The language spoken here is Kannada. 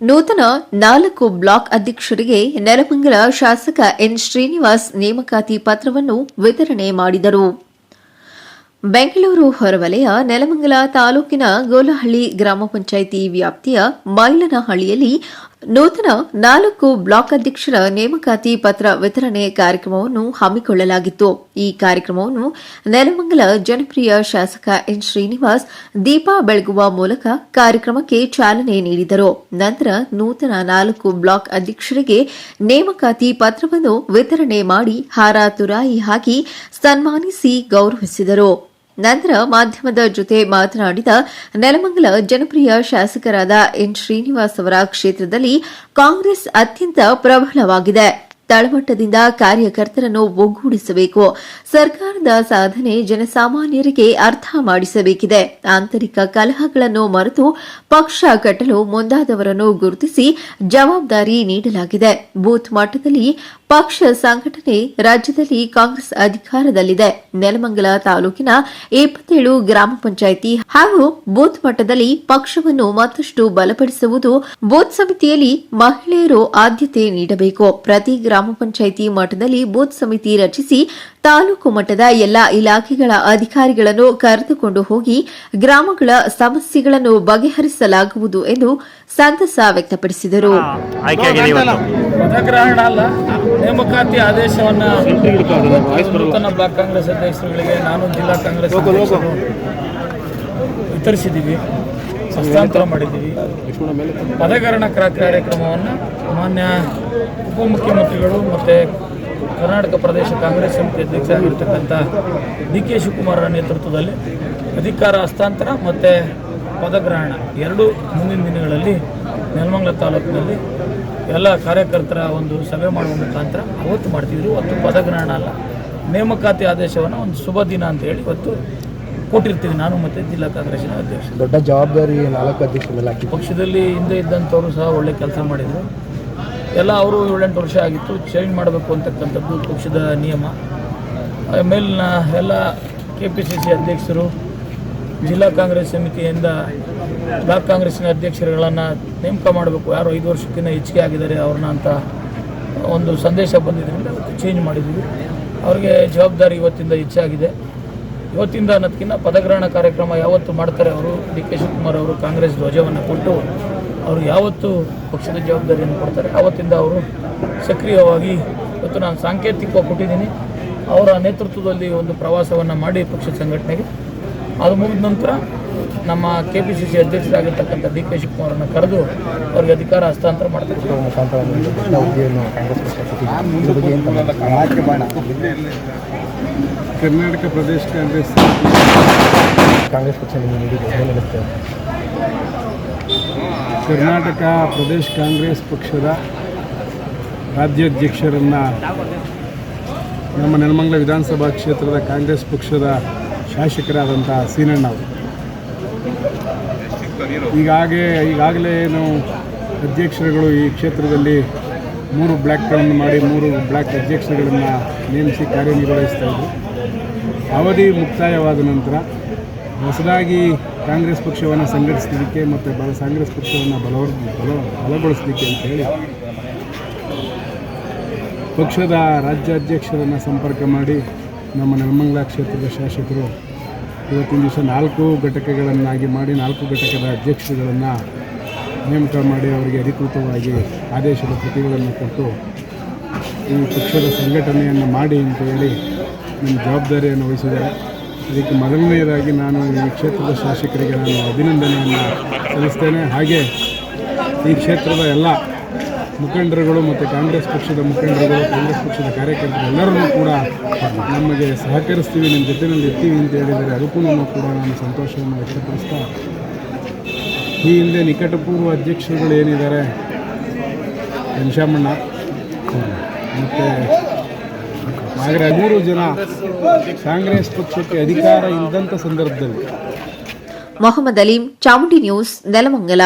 ನೂತನ ನಾಲ್ಕು ಬ್ಲಾಕ್ ಅಧ್ಯಕ್ಷರಿಗೆ ನೆಲಮಂಗಲ ಶಾಸಕ ಎನ್ ಶ್ರೀನಿವಾಸ್ ನೇಮಕಾತಿ ಪತ್ರವನ್ನು ವಿತರಣೆ ಮಾಡಿದರು. ಬೆಂಗಳೂರು ಹೊರವಲಯ, ನೆಲಮಂಗಲ ತಾಲೂಕಿನ ಗೋಲಹಳ್ಳಿ ಗ್ರಾಮ ಪಂಚಾಯಿತಿ ವ್ಯಾಪ್ತಿಯ ಮೈಲನಹಳ್ಳಿಯಲ್ಲಿ ನೂತನ ನಾಲ್ಕು ಬ್ಲಾಕ್ ಅಧ್ಯಕ್ಷರ ನೇಮಕಾತಿ ಪತ್ರ ವಿತರಣೆ ಕಾರ್ಯಕ್ರಮವನ್ನು ಹಮ್ಮಿಕೊಳ್ಳಲಾಗಿತ್ತು. ಈ ಕಾರ್ಯಕ್ರಮವನ್ನು ನೆಲಮಂಗಲ ಜನಪ್ರಿಯ ಶಾಸಕ ಎನ್ ಶ್ರೀನಿವಾಸ್, ದೀಪ ಬೆಳಗುವ ಮೂಲಕ ಕಾರ್ಯಕ್ರಮಕ್ಕೆ ಚಾಲನೆ ನೀಡಿದರು. ನಂತರ ನೂತನ ನಾಲ್ಕು ಬ್ಲಾಕ್ ಅಧ್ಯಕ್ಷರಿಗೆ ನೇಮಕಾತಿ ಪತ್ರವನ್ನು ವಿತರಣೆ ಮಾಡಿ ಹಾರ ತುರಾಯಿ ಹಾಕಿ ಸನ್ಮಾನಿಸಿ ಗೌರವಿಸಿದರು. ನಂತರ ಮಾಧ್ಯಮದ ಜೊತೆ ಮಾತನಾಡಿದ ನೆಲಮಂಗಲ ಜನಪ್ರಿಯ ಶಾಸಕರಾದ ಎನ್ ಶ್ರೀನಿವಾಸ್ ಅವರ ಕ್ಷೇತ್ರದಲ್ಲಿ ಕಾಂಗ್ರೆಸ್ ಅತ್ಯಂತ ಪ್ರಬಲವಾಗಿದೆ. ತಳಮಟ್ಟದಿಂದ ಕಾರ್ಯಕರ್ತರನ್ನು ಒಗ್ಗೂಡಿಸಬೇಕು. ಸರ್ಕಾರದ ಸಾಧನೆ ಜನಸಾಮಾನ್ಯರಿಗೆ ಅರ್ಥ ಮಾಡಿಸಬೇಕಿದೆ. ಆಂತರಿಕ ಕಲಹಗಳನ್ನು ಮರೆತು ಪಕ್ಷ ಕಟ್ಟಲು ಮುಂದಾದವರನ್ನು ಗುರುತಿಸಿ ಜವಾಬ್ದಾರಿ ನೀಡಲಾಗಿದೆ. ಬೂತ್ ಮಟ್ಟದಲ್ಲಿ ಪಕ್ಷ ಸಂಘಟನೆ ರಾಜ್ಯದಲ್ಲಿ ಕಾಂಗ್ರೆಸ್ ಅಧಿಕಾರದಲ್ಲಿದೆ. ನೆಲಮಂಗಲ ತಾಲೂಕಿನ ಇಪ್ಪತ್ತೇಳು ಗ್ರಾಮ ಪಂಚಾಯಿತಿ ಹಾಗೂ ಬೂತ್ ಮಟ್ಟದಲ್ಲಿ ಪಕ್ಷವನ್ನು ಮತ್ತಷ್ಟು ಬಲಪಡಿಸುವುದು ಬೂತ್ ಸಮಿತಿಯಲ್ಲಿ ಮಹಿಳೆಯರು ಆದ್ಯತೆ ನೀಡಬೇಕು. ಪ್ರತಿ ಪಂಚಾಯಿತಿ ಮಟ್ಟದಲ್ಲಿ ಬೂತ್ ಸಮಿತಿ ರಚಿಸಿ ತಾಲೂಕು ಮಟ್ಟದ ಎಲ್ಲಾ ಇಲಾಖೆಗಳ ಅಧಿಕಾರಿಗಳನ್ನು ಕರೆದುಕೊಂಡು ಹೋಗಿ ಗ್ರಾಮಗಳ ಸಮಸ್ಯೆಗಳನ್ನು ಬಗೆಹರಿಸಲಾಗುವುದು ಎಂದು ಸಂತಸ ವ್ಯಕ್ತಪಡಿಸಿದರು. ನೇಮಕಾತಿ ಆದೇಶವನ್ನ ನೂತನ ಬ್ಲಾಕ್ ಕಾಂಗ್ರೆಸ್ ಅಧ್ಯಕ್ಷರುಗಳಿಗೆ ನಾನು ಜಿಲ್ಲಾ ಕಾಂಗ್ರೆಸ್ ವಿತರಿಸಿದ್ದೀವಿ. ಹಸ್ತಾಂತರ ಮಾಡಿದ್ದೀವಿ. ಪದಗ್ರಹಣ ಕ್ರ- ಕಾರ್ಯಕ್ರಮವನ್ನು ಮಾನ್ಯ ಉಪಮುಖ್ಯಮಂತ್ರಿಗಳು ಮತ್ತು ಕರ್ನಾಟಕ ಪ್ರದೇಶ ಕಾಂಗ್ರೆಸ್ ಸಮಿತಿ ಅಧ್ಯಕ್ಷರಾಗಿರ್ತಕ್ಕಂಥ ಡಿ ಕೆ ಶಿವಕುಮಾರರ ನೇತೃತ್ವದಲ್ಲಿ ಅಧಿಕಾರ ಹಸ್ತಾಂತರ ಮತ್ತು ಪದಗ್ರಹಣ ಎರಡು ಮುಂದಿನ ದಿನಗಳಲ್ಲಿ ನೆಲಮಂಗಲ ತಾಲೂಕಿನಲ್ಲಿ ಎಲ್ಲ ಕಾರ್ಯಕರ್ತರ ಒಂದು ಸಭೆ ಮಾಡುವ ಮುಖಾಂತರ ಅವತ್ತು ಮಾಡ್ತಿದ್ರು. ಅವತ್ತು ಪದಗ್ರಹಣ ಅಲ್ಲ. ನೇಮಕಾತಿ ಆದೇಶವನ್ನು ಒಂದು ಶುಭ ದಿನ ಅಂತ ಹೇಳಿ ಇವತ್ತು ಕೊಟ್ಟಿರ್ತೀವಿ. ನಾನು ಮತ್ತು ಜಿಲ್ಲಾ ಕಾಂಗ್ರೆಸ್ಸಿನ ಅಧ್ಯಕ್ಷ. ದೊಡ್ಡ ಜವಾಬ್ದಾರಿ ನಾಲ್ಕು ಅಧ್ಯಕ್ಷರ ಮೇಲೆ ಹಾಕಿ ಪಕ್ಷದಲ್ಲಿ ಹಿಂದೆ ಇದ್ದಂಥವರು ಸಹ ಒಳ್ಳೆ ಕೆಲಸ ಮಾಡಿದರು. ಎಲ್ಲ ಅವರು ಏಳೆಂಟು ವರ್ಷ ಆಗಿತ್ತು. ಚೇಂಜ್ ಮಾಡಬೇಕು ಅಂತಕ್ಕಂಥದ್ದು ಪಕ್ಷದ ನಿಯಮ. ಆಮೇಲೆ ಮೇಲಿನ ಎಲ್ಲ ಕೆ ಪಿ ಸಿ ಸಿ ಅಧ್ಯಕ್ಷರು ಜಿಲ್ಲಾ ಕಾಂಗ್ರೆಸ್ ಸಮಿತಿಯಿಂದ ಬ್ಲಾಕ್ ಕಾಂಗ್ರೆಸ್ನ ಅಧ್ಯಕ್ಷರುಗಳನ್ನು ನೇಮಕ ಮಾಡಬೇಕು. ಯಾರು ಐದು ವರ್ಷಕ್ಕಿಂತ ಹೆಚ್ಚಿಗೆ ಆಗಿದ್ದಾರೆ ಅವ್ರನ್ನ ಅಂತ ಒಂದು ಸಂದೇಶ ಬಂದಿದ್ದರಿಂದ ಚೇಂಜ್ ಮಾಡಿದ್ದೀವಿ ಅವರಿಗೆ ಜವಾಬ್ದಾರಿ ಇವತ್ತಿಂದ ಹೆಚ್ಚಾಗಿದೆ. ಇವತ್ತಿಂದ ಅನ್ನೋದಕ್ಕಿಂತ ಪದಗ್ರಹಣ ಕಾರ್ಯಕ್ರಮ ಯಾವತ್ತು ಮಾಡ್ತಾರೆ ಅವರು? ಡಿ ಕೆ ಶಿವಕುಮಾರ್ ಅವರು ಕಾಂಗ್ರೆಸ್ ಧ್ವಜವನ್ನು ಕೊಟ್ಟು ಅವರು ಯಾವತ್ತು ಪಕ್ಷದ ಜವಾಬ್ದಾರಿಯನ್ನು ಕೊಡ್ತಾರೆ? ಆವತ್ತಿಂದ ಅವರು ಸಕ್ರಿಯವಾಗಿ ಇವತ್ತು ನಾನು ಸಾಂಕೇತಿಕವಾಗಿ ಕೊಟ್ಟಿದ್ದೀನಿ. ಅವರ ನೇತೃತ್ವದಲ್ಲಿ ಒಂದು ಪ್ರವಾಸವನ್ನು ಮಾಡಿ ಪಕ್ಷ ಸಂಘಟನೆಗೆ. ಅದು ಮುಗಿದ ನಂತರ ನಮ್ಮ ಕೆ ಪಿ ಸಿ ಸಿ ಅಧ್ಯಕ್ಷರಾಗಿರ್ತಕ್ಕಂಥ ಡಿ ಕೆ ಶಿವಕುಮಾರನ್ನು ಕರೆದು ಅವರಿಗೆ ಅಧಿಕಾರ ಹಸ್ತಾಂತರ ಮಾಡ್ತಾರೆ. ಕರ್ನಾಟಕ ಪ್ರದೇಶ ಕಾಂಗ್ರೆಸ್. ಕಾಂಗ್ರೆಸ್ ಪಕ್ಷ ಕರ್ನಾಟಕ ಪ್ರದೇಶ ಕಾಂಗ್ರೆಸ್ ಪಕ್ಷದ ರಾಜ್ಯಾಧ್ಯಕ್ಷರನ್ನು ನಮ್ಮ ನೆಲಮಂಗಲ ವಿಧಾನಸಭಾ ಕ್ಷೇತ್ರದ ಕಾಂಗ್ರೆಸ್ ಪಕ್ಷದ ಶಾಸಕರಾದಂಥ ಸೀನಣ್ಣ ಅವರು. ಈಗಾಗಲೇ ಈಗಾಗಲೇ ನಾವು ಅಧ್ಯಕ್ಷರುಗಳು ಈ ಕ್ಷೇತ್ರದಲ್ಲಿ ಮೂರು ಬ್ಲ್ಯಾಕ್ಗಳನ್ನು ಮಾಡಿ ಮೂರು ಬ್ಲ್ಯಾಕ್ ಅಧ್ಯಕ್ಷರುಗಳನ್ನು ನೇಮಿಸಿ ಕಾರ್ಯನಿರ್ವಹಿಸ್ತಾ ಇದ್ದರು ಅವಧಿ ಮುಕ್ತಾಯವಾದ ನಂತರ ಹೊಸದಾಗಿ ಕಾಂಗ್ರೆಸ್ ಪಕ್ಷವನ್ನು ಸಂಘಟಿಸಲಿಕ್ಕೆ ಮತ್ತು ಬಲ ಕಾಂಗ್ರೆಸ್ ಪಕ್ಷವನ್ನು ಬಲವರ್ ಬಲ, ಬಲಗೊಳಿಸಲಿಕ್ಕೆ ಅಂತ ಹೇಳಿ ಪಕ್ಷದ ರಾಜ್ಯಾಧ್ಯಕ್ಷರನ್ನು ಸಂಪರ್ಕ ಮಾಡಿ ನಮ್ಮ ನೆಲಮಂಗಲ ಕ್ಷೇತ್ರದ ಶಾಸಕರು ಇವತ್ತಿನ ದಿವಸ ನಾಲ್ಕು ಘಟಕಗಳನ್ನಾಗಿ ಮಾಡಿ, ನಾಲ್ಕು ಘಟಕದ ಅಧ್ಯಕ್ಷರುಗಳನ್ನು ನೇಮಕ ಮಾಡಿ ಅವರಿಗೆ ಅಧಿಕೃತವಾಗಿ ಆದೇಶದ ಪ್ರತಿಗಳನ್ನು ಕೊಟ್ಟು ಈ ಪಕ್ಷದ ಸಂಘಟನೆಯನ್ನು ಮಾಡಿ ಅಂತ ಹೇಳಿ ನಮ್ಮ ಜವಾಬ್ದಾರಿಯನ್ನು ವಹಿಸಿದ್ದಾರೆ. ಅದಕ್ಕೆ ಮೊದಲನೆಯದಾಗಿ ನಾನು ಈ ಕ್ಷೇತ್ರದ ಶಾಸಕರಿಗೆ ನಾನು ಅಭಿನಂದನೆಯನ್ನು ಸಲ್ಲಿಸ್ತೇನೆ. ಹಾಗೆ ಈ ಕ್ಷೇತ್ರದ ಎಲ್ಲ ಮುಖಂಡರುಗಳು ಮತ್ತು ಕಾಂಗ್ರೆಸ್ ಪಕ್ಷದ ಮುಖಂಡರುಗಳು, ಕಾಂಗ್ರೆಸ್ ಪಕ್ಷದ ಕಾರ್ಯಕರ್ತರು ಎಲ್ಲರನ್ನೂ ಕೂಡ ನಮಗೆ ಸಹಕರಿಸ್ತೀವಿ. ನಿಮ್ಮ ಜೊತೆಯಲ್ಲಿ ಇರ್ತೀವಿ ಅಂತ ಹೇಳಿದರೆ ಅದಕ್ಕೂ ಕೂಡ ನಾನು ಸಂತೋಷವನ್ನು ವ್ಯಕ್ತಪಡಿಸ್ತಾ ಈ ಹಿಂದೆ ನಿಕಟಪೂರ್ವ ಅಧ್ಯಕ್ಷರುಗಳು ಏನಿದ್ದಾರೆ ಘನಶ್ಯಾಮಣ್ಣ, ಮತ್ತು ನಾಗರಾಜ್ ಮೂರು ಜನ ಕಾಂಗ್ರೆಸ್ ಪಕ್ಷಕ್ಕೆ ಅಧಿಕಾರ ಇಲ್ಲದಂತ ಸಂದರ್ಭದಲ್ಲಿ. ಮೊಹಮ್ಮದ್ ಅಲೀಂ ಚಾಮುಂಡಿ ನ್ಯೂಸ್ ನೆಲಮಂಗಲ.